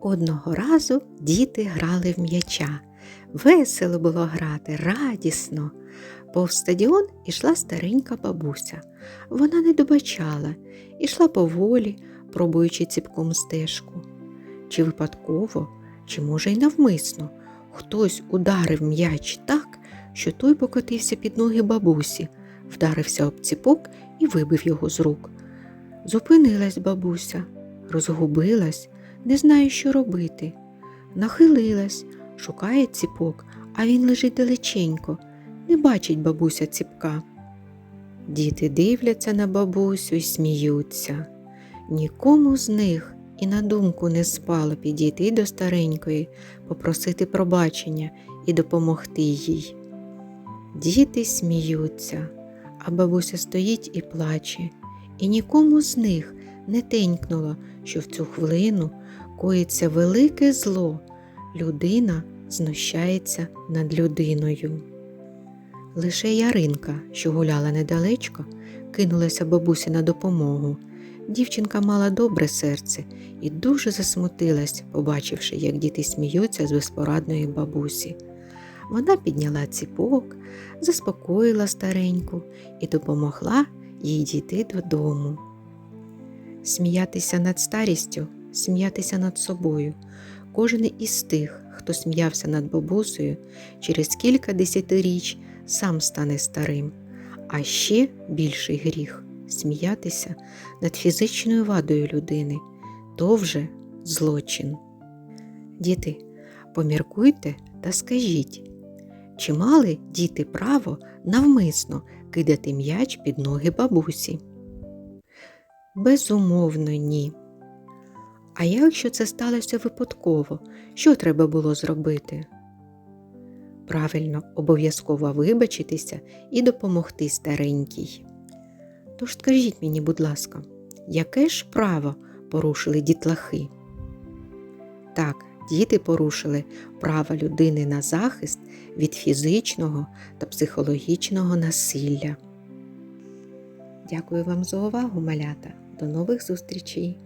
Одного разу діти грали в м'яча. Весело було грати, радісно. Повз стадіон ішла старенька бабуся. Вона не добачала, ішла поволі, пробуючи ціпком стежку. Чи випадково, чи, може, й навмисно, хтось ударив м'яч так, що той покотився під ноги бабусі, вдарився об ціпок і вибив його з рук. Зупинилась бабуся, розгубилась, не знає, що робити. Нахилилась, шукає ціпок, а він лежить далеченько, не бачить бабуся ціпка. Діти дивляться на бабусю і сміються. Нікому з них і на думку не спало підійти до старенької, попросити пробачення і допомогти їй. Діти сміються, а бабуся стоїть і плаче, і нікому з них не тенькнуло, що в цю хвилину коїться велике зло, людина знущається над людиною. Лише Яринка, що гуляла недалечко, кинулася бабусі на допомогу. Дівчинка мала добре серце і дуже засмутилась, побачивши, як діти сміються з безпорадної бабусі. Вона підняла ціпок, заспокоїла стареньку і допомогла їй дійти додому. Сміятися над старістю, сміятися над собою. Кожен із тих, хто сміявся над бабусею, через кілька десятиріч сам стане старим, а ще більший гріх сміятися над фізичною вадою людини то вже злочин. Діти, поміркуйте та скажіть, чи мали діти право навмисно кидати м'яч під ноги бабусі? Безумовно, ні. А якщо це сталося випадково, що треба було зробити? Правильно, обов'язково вибачитися і допомогти старенькій. Тож скажіть мені, будь ласка, яке ж право порушили дітлахи? Так, діти порушили право людини на захист від фізичного та психологічного насилля. Дякую вам за увагу, малята. До нових зустрічей!